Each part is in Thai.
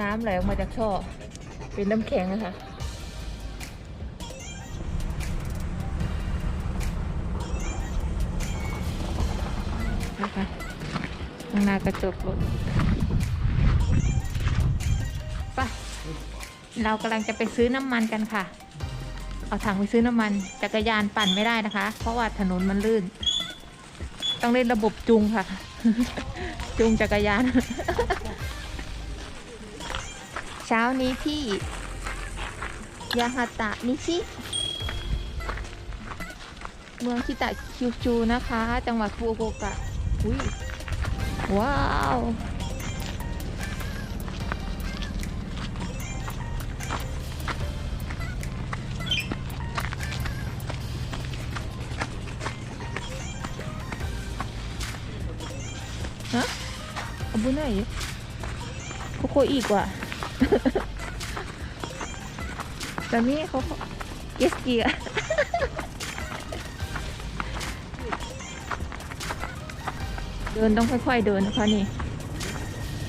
น้ำไหลออกมาจากท่อ เป็นน้ำแข็งนะคะนะคะข้างหน้ากระจกรถไปเรากำลังจะไปซื้อน้ำมันกันค่ะ เอาถังไปซื้อน้ำมัน จักรยานปั่นไม่ได้นะคะ เพราะว่าถนนมันลื่น ต้องเล่นระบบจูงค่ะจูงจักรยาน เช้านี้ที่ยาฮาตะนิชิ เมืองคิตะคิวจูนะคะ จังหวัดฟูโอกะอุ้ยว้าวฮะอาบุไหนโคโคอีกว่ะ แต่นี่เขาเกสกีอะเดินต้องค่อยๆเดินนะคะนี่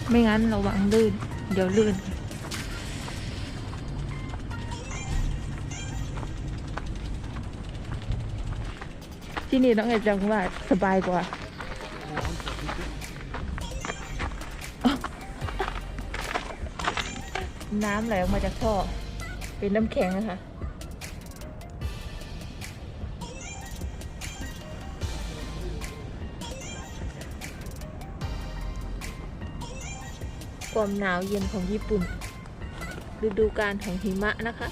ไม่งั้นระวังลื่น เดี๋ยวลื่น ที่นี่ต้องไงจังว่าสบายกว่า น้ำไหลออกมาจากท่อ เป็นน้ำแข็งนะคะความหนาวเย็นของญี่ปุ่น ฤดูกาลแหงหิมะนะคะ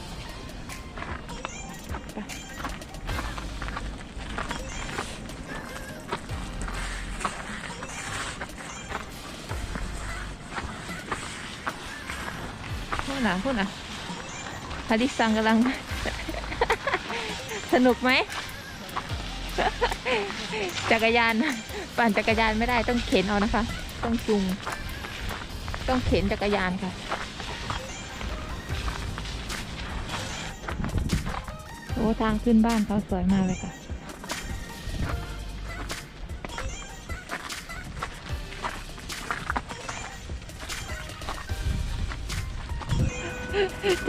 นะพูดนะฮาริซังกำลัง สนุกไหม จักรยาน ปั่นจักรยานไม่ได้ต้องเข็นเอานะคะ ต้องจูงต้องเข็นจักรยานค่ะโอ้ทางขึ้นบ้านเขาสวยมากเลยค่ะ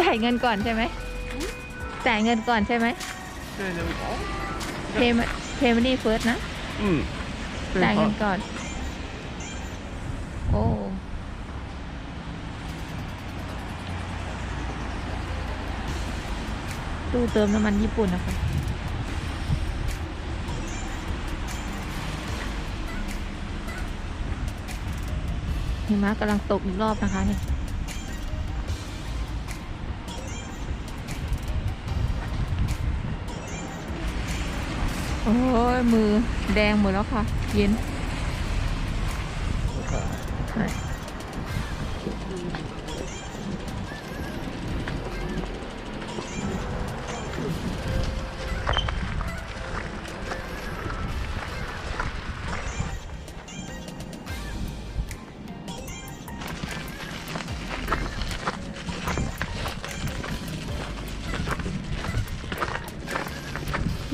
จ่ายเงินก่อนใช่ไหมจ่ายเงินก่อนใช่ไหม เพมเพมนี่เฟิร์สนะจ่ายเงินก่อน โอ้ ตู้เติมน้ำมันญี่ปุ่นนะคะหิมะกำลังตกอีกรอบนะคะเนี่ย โอ้ยมือแดงหมดแล้วค่ะ เย็น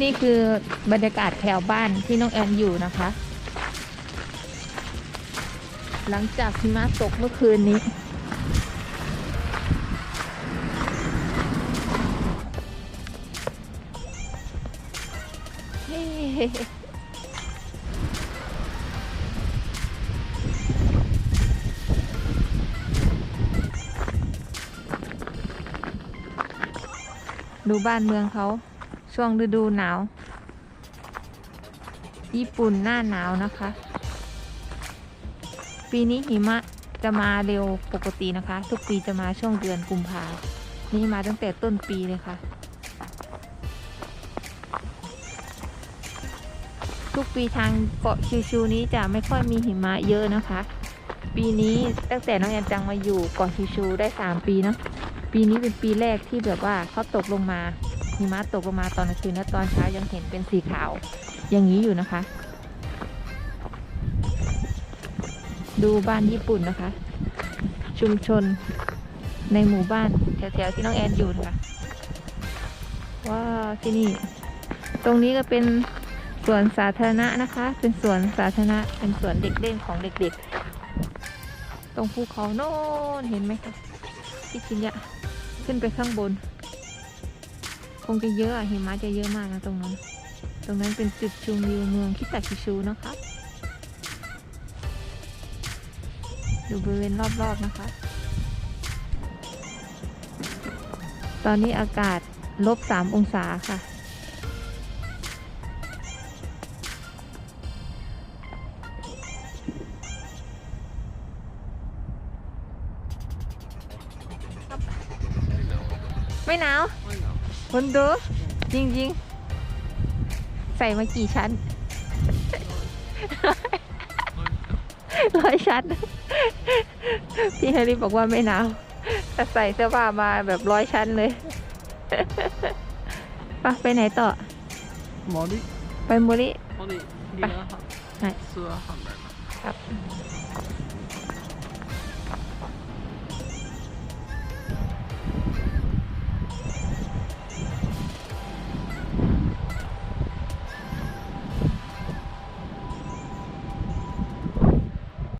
นี่คือบรรยากาศแถวบ้านที่น้องแอนอยู่นะคะ หลังจากหิมะตกเมื่อคืนนี้ ดูบ้านเมืองเขา ช่วงฤดูหนาว ญี่ปุ่นหน้าหนาวนะคะ ปีนี้หิมะจะมาเร็วปกตินะคะ ทุกปีจะมาช่วงเดือนกุมภานี่มาตั้งแต่ต้นปีเลยค่ะ ทุกปีทางเกาะชิวๆนี้จะไม่ค่อยมีหิมะเยอะนะคะ ปีนี้ตั้งแต่น้องแอนจังมาอยู่เกาะชิวๆได้สามปีเนาะปีนี้เป็นปีแรกที่แบบว่าเขาตกลงมา หิมะตกลงมาตอนกลางคืนและตอนเช้ายังเห็นเป็นสีขาว อย่างนี้อยู่นะคะ ดูบ้านญี่ปุ่นนะคะ ชุมชนในหมู่บ้านแถวๆที่น้องแอนอยู่นะคะว้าที่นี่ ตรงนี้ก็เป็นสวนสาธารณะนะคะ เป็นสวนสาธารณะเป็นสวนเด็กเล่นของเด็กๆ ตรงภูเขาโน่นเห็นไหมคะพี่ชินยะขึ้นไปข้างบน คงจะเยอะอะหิมะจะเยอะมากนะตรงนั้น ตรงนั้นเป็นจุดชมวิวเมืองคิตาคิชูนะคะดูบริเวณรอบๆนะคะ ตอนนี้อากาศลบสามองศาค่ะ ไม่หนาว คนดูจริงจริงใส่มากี่ชั้นร้อยชั้น พี่เรี่บอกว่าไม่หนาวแต่ใส่เสื้อผ้ามาแบบร้อยชั้นเลยปะไปไหนต่อมอริไปมอริมอริดีนะครับเสื้อหำแบบครับ